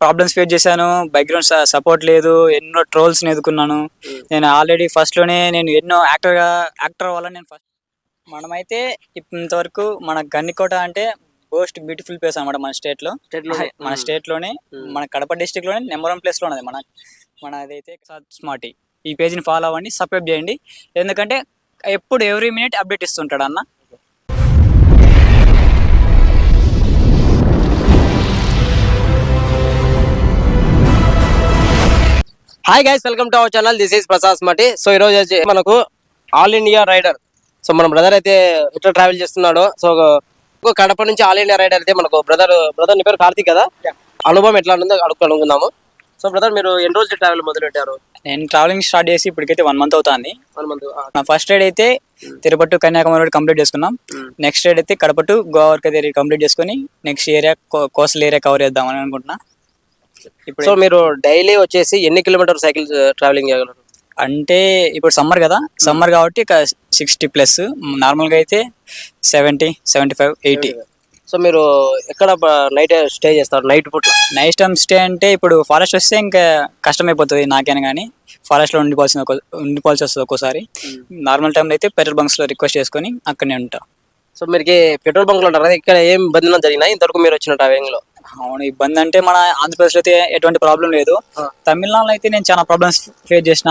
Problems face చేశాను. Background support లేదు. ఎన్నో ట్రోల్స్ ఎదుర్కొన్నాను. నేను ఆల్రెడీ ఫస్ట్లోనే నేను ఎన్నో యాక్టర్గా యాక్టర్ వల్ల నేను ఫస్ట్ మనమైతే ఇంతవరకు మన గన్నికోట అంటే మోస్ట్ బ్యూటిఫుల్ ప్లేస్ అన్నమాట మన స్టేట్లో. మన స్టేట్లోనే మన కడప డిస్టిక్లోనే నెంబర్ వన్ ప్లేస్లో ఉన్నది మన మన అదైతే స్మార్టీ ఈ పేజీని ఫాలో అవ్వండి సబ్స్క్రైబ్ చేయండి. ఎందుకంటే ఎప్పుడు ఎవ్రీ మినిట్ అప్డేట్ ఇస్తుంటాడు అన్న. Hi guys welcome to our channel this is Prasad స్మాటి so ఈ రోజు వచ్చి మనకు ఆల్ ఇండియా రైడర్ సో మన బ్రదర్ అయితే ఎట్లా ట్రావెల్ చేస్తున్నాడో. సో కడప నుంచి ఆల్ ఇండియా రైడర్ అయితే మనకు బ్రదర్ బ్రదర్ నీ పేరు కార్తీక్ కదా? అనుభవం ఎట్లా ఉందో అడుగు సో బ్రదర్ మీరు ఎన్ని రోజులు ట్రావెల్ మొదలు పెట్టారు నేను ట్రావెలింగ్ స్టార్ట్ చేసి ఇప్పటికైతే వన్ మంత్ అవుతుంది. వన్ మంత్ నా ఫస్ట్ రైడ్ అయితే తిరుపతి కన్యాకుమారి కంప్లీట్ చేసుకున్నాం. నెక్స్ట్ రైడ్ అయితే కడప టు గోవా వరకు అయితే కంప్లీట్ చేసుకొని next area coastal area cover చేద్దామని అనుకుంటున్నా. సో మీరు డైలీ వచ్చేసి ఎన్ని కిలోమీటర్ సైకిల్ ట్రావెలింగ్ చేయగలరు? అంటే ఇప్పుడు సమ్మర్ కదా సమ్మర్ కాబట్టి సిక్స్టీ ప్లస్ నార్మల్గా అయితే seventy seventy five eighty. So మీరు ఎక్కడ నైట్ స్టే చేస్తారు నైట్ పూట? నైట్ టైం స్టే అంటే ఇప్పుడు ఫారెస్ట్ వస్తే ఇంకా కష్టమైపోతుంది నాకైనా కానీ ఫారెస్ట్లో ఉండిపోవాల్సింది ఒక ఉండిపోవాల్సి వస్తుంది ఒక్కోసారి. నార్మల్ టైంలో అయితే పెట్రోల్ బంక్స్లో రిక్వెస్ట్ చేసుకొని అక్కడనే ఉంటా. సో మీరు పెట్రోల్ బంక్లు ఉంటారు కదా ఇక్కడ ఏం ఇబ్బందులు జరిగినాయి ఇంతవరకు మీరు వచ్చిన ట్రావెలింగ్లో? అవును ఇబ్బంది అంటే మన ఆంధ్రప్రదేశ్లో అయితే ఎటువంటి ప్రాబ్లం లేదు. తమిళనాడులో అయితే నేను చాలా ప్రాబ్లమ్స్ ఫేస్ చేసిన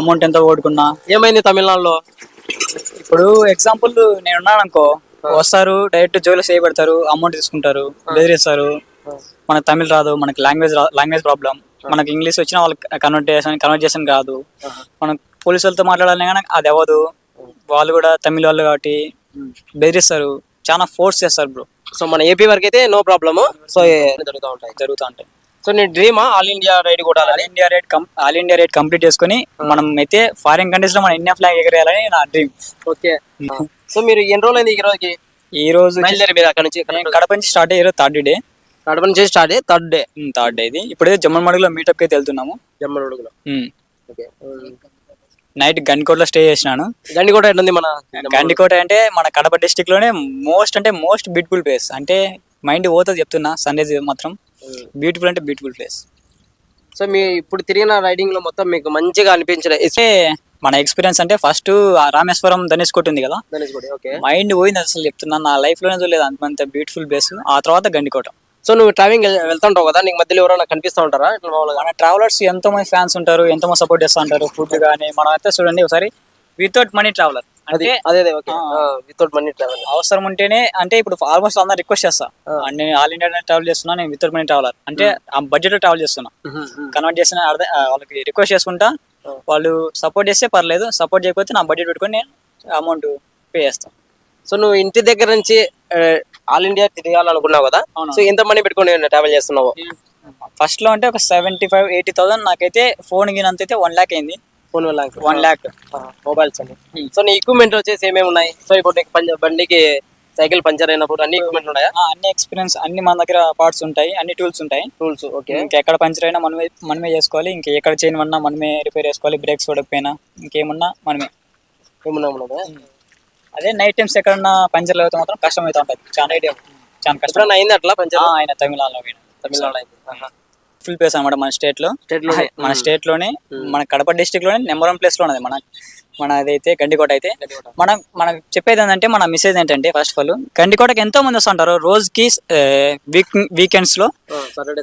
అమౌంట్ ఎంత ఓడుకున్నా ఏమైంది తమిళనాడులో? ఇప్పుడు ఎగ్జాంపుల్ నేను ఉన్నాను అనుకో వస్తారు డైరెక్ట్ జోలో సేవ్ పెడతారు అమౌంట్ తీసుకుంటారు బెదిరిస్తారు. మనకు తమిళ్ రాదు మనకి లాంగ్వేజ్ లాంగ్వేజ్ ప్రాబ్లం మనకి ఇంగ్లీష్ వచ్చినా వాళ్ళకి కన్వర్ట్ చేసాను కన్వర్ట్ చేసాను కాదు మనం పోలీసు వాళ్ళతో మాట్లాడాలి కానీ అది అవ్వదు. వాళ్ళు కూడా తమిళ వాళ్ళు కాబట్టి బెదిరిస్తారు. చాలా ఫోర్స్ చేస్తారు బ్రో సో మన ఏపీ వరకు అయితే నో ప్రాబ్లమ్ సో జరుగుతూ ఉంటాయి జరుగుతూ ఉంటాయి. సో నీ డ్రీమా ఆల్ ఇండియా రైడ్ కూడా all India ride all India ride complete చేసుకొని మనం అయితే ఫారిన్ కంట్రీస్లో మన ఇండియా ఫ్లాగ్ ఎగరేయాలని నా డ్రీమ్ ఓకే. సో మీరు ఎన్ని రోజులు అయింది ఈ రోజుకి? ఈ రోజు మీరు అక్కడ నుంచి కడప నుంచి స్టార్ట్ అయ్యారు థర్డ్ డే కడప నుంచి start third day third day ఇది. ఇప్పుడైతే జమ్మన్ మడుగులో మీటప్కి అయితే వెళ్తున్నాము. జమ్మడుగులో ఓకే. నైట్ గన్కోట్లో స్టే చేసినాను. గండి కూడా ఎట్లుంది మన గండికోట అంటే మన కడప డిస్టిక్లోనే మోస్ట్ అంటే మోస్ట్ బ్యూటిఫుల్ ప్లేస్ అంటే మైండ్ పోతుంది చెప్తున్నా సన్ రైజ్ మాత్రం. బ్యూటిఫుల్ అంటే బ్యూటిఫుల్ ప్లేస్ సో మీ ఇప్పుడు తిరిగిన రైడింగ్లో మొత్తం మీకు మంచిగా అనిపించిన అంటే మన ఎక్స్పీరియన్స్ అంటే ఫస్ట్ రామేశ్వరం ధనుష్ కోట ఉంది కదా? ఓకే. మైండ్ పోయింది అసలు చెప్తున్నా నా లైఫ్లోనే చూడలేదు అంత బ్యూటిఫుల్ ప్లేస్ ఆ తర్వాత గండికోట. సో నువ్వు ట్రావెలింగ్ వెళ్తుంటావు కదా నీకు మధ్యలో ఎవరైనా కనిపిస్తూ ఉంటారా? మన ట్రావెలర్స్ ఎంతో మంది ఫ్యాన్స్ ఉంటారు ఎంతో మంది సపోర్ట్ చేస్తూ ఉంటారు ఫుడ్ కానీ మనం అయితే చూడండి ఒకసారి వితౌట్ మనీ ట్రావెలర్ అది అదే ఓకే. వితౌట్ మనీ ట్రావెల్ అవసరం ఉంటేనే అంటే ఇప్పుడు ఆల్మోస్ట్ అందరూ రిక్వెస్ట్ చేస్తా. నేను ఆల్ ఇండియా ట్రావెల్ చేస్తున్నా నేను వితౌట్ మనీ ట్రావెలర్ అంటే ఆ బడ్జెట్ ట్రావెల్ చేస్తున్నా. కన్వర్ట్ చేసిన వాళ్ళకి రిక్వెస్ట్ చేసుకుంటా. వాళ్ళు సపోర్ట్ చేస్తే పర్లేదు సపోర్ట్ చేయకపోతే నా బడ్జెట్ పెట్టుకొని నేను అమౌంట్ పే చేస్తాను సో నువ్వు ఇంటి దగ్గర నుంచి ఆల్ ఇండియా తిరగాలనుకున్నావు కదా. సో ఎంత మనీ పెట్టుకొని ట్రావెల్ చేస్తున్నావు? ఫస్ట్లో అంటే ఒక సెవెంటీ ఫైవ్ ఎయిటీ థౌసండ్ నాకైతే ఫోన్ గినంత అయితే వన్ ల్యాక్ అయింది ఫోన్ వల్ల వన్ ల్యాక్ మొబైల్స్ అని సో నీ ఎక్విప్మెంట్ వచ్చేసి ఏమేమి ఉన్నాయి? సో ఇప్పుడు నీకు బండికి సైకిల్ పంచర్ అయినప్పుడు అన్ని ఎక్విప్మెంట్ ఉన్నాయా? అన్ని ఎక్స్పీరియన్స్ అన్ని మన దగ్గర పార్ట్స్ ఉంటాయి అన్ని టూల్స్ ఉంటాయి. టూల్స్ ఓకే ఇంకెక్కడ పంచర్ అయినా మనమే మనమే చేసుకోవాలి. ఇంక ఎక్కడ చైన్ ఉన్నా మనమే రిపేర్ చేసుకోవాలి. బ్రేక్స్ పడకపోయినా ఇంకేమున్నా మనమే. ఏమన్నా ఉన్నదా అదే నైట్ టైమ్స్ ఎక్కడన్నా పంచర్లు అవుతా మాత్రం కష్టం అవుతా ఉంటుంది. చాలా ఐడియా చాలా కష్టం. అయింది అట్లా పంచర్ ఆయన తమిళనాడులో తమిళనాడు అయింది. ఫుల్ ప్లేస్ అనమాట మన స్టేట్లో. స్టేట్లో మన స్టేట్లోనే మన కడప డిస్టిక్లోనే నెంబర్ వన్ ప్లేస్లో ఉన్నది మన మన అదైతే గండికోట అయితే. మనం మనం చెప్పేది ఏంటంటే మన మెసేజ్ ఏంటంటే ఫస్ట్ ఆఫ్ ఆల్ గండికోటకి ఎంతో మంది వస్తుంటారు రోజుకి వీక్ వీకెండ్స్లో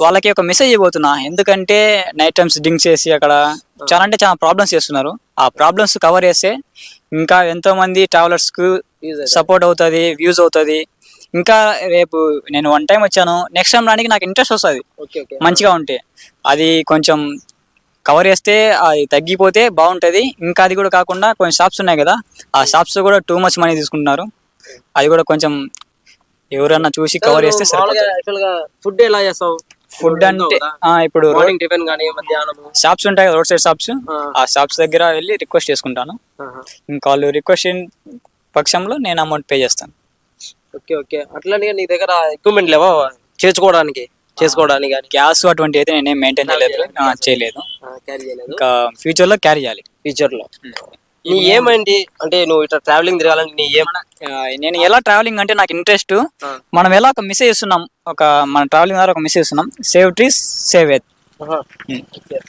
వాళ్ళకి ఒక మెసేజ్ ఇవ్వబోతున్నా. ఎందుకంటే నైట్ టైమ్స్ డ్రింక్ చేసి అక్కడ చాలా అంటే చాలా ప్రాబ్లమ్స్ చేస్తున్నారు. ఆ ప్రాబ్లమ్స్ కవర్ చేస్తే ఇంకా ఎంతో మంది ట్రావెలర్స్కు సపోర్ట్ అవుతుంది వ్యూస్ అవుతుంది. ఇంకా రేపు నేను వన్ టైం వచ్చాను. నెక్స్ట్ టైం రానికి నాకు ఇంట్రెస్ట్ వస్తుంది. మంచిగా ఉంటే. అది కొంచెం కవర్ చేస్తే అది తగ్గిపోతే బాగుంటది. ఇంకా అది కూడా కాకుండా కొన్ని షాప్స్ ఉన్నాయి కదా ఆ షాప్స్ కూడా టూ మచ్ మనీ తీసుకుంటున్నారు. అది కూడా కొంచెం ఎవరన్నా చూసి కవర్ చేస్తే ఫుడ్ ఎలా చేస్తావు? ఫుడ్ అంటే ఇప్పుడు మార్నింగ్ టిఫిన్ కానీ మధ్యాహ్నం షాప్స్ ఉంటాయి రోడ్ సైడ్ షాప్స్ ఆ. షాప్స్ దగ్గర వెళ్ళి రిక్వెస్ట్ చేసుకుంటాను. ఇంకా వాళ్ళు రిక్వెస్ట్ పక్షంలో నేను అమౌంట్ పే చేస్తాను. Okay okay. అట్లానే నీ దగ్గర ఎక్విప్మెంట్ లేవా? చేసుకోవడానికి చేసుకోవడానికి కానీ గ్యాస్ అటువంటి అయితే నేనేం మెయింటైన్ చేయలేదు. చేయలేదు. ఇంకా ఫ్యూచర్లో క్యారీ చేయాలి. ఫ్యూచర్లో. నీ ఏమేంటి అంటే నువ్వు ఇట్లా ట్రావెలింగ్ తిరగాలని నీ ఏం ఆ, నేను ఎలా ట్రావెలింగ్ అంటే నాకు ఇంట్రెస్ట్. మనం ఎలా ఒక మిస్ చేస్తున్నాం? ఒక మన ట్రావెలింగ్ ద్వారా ఒక మిస్ చేస్తున్నాం. సేవ్ ట్రీస్ సేవ్ ఎత్.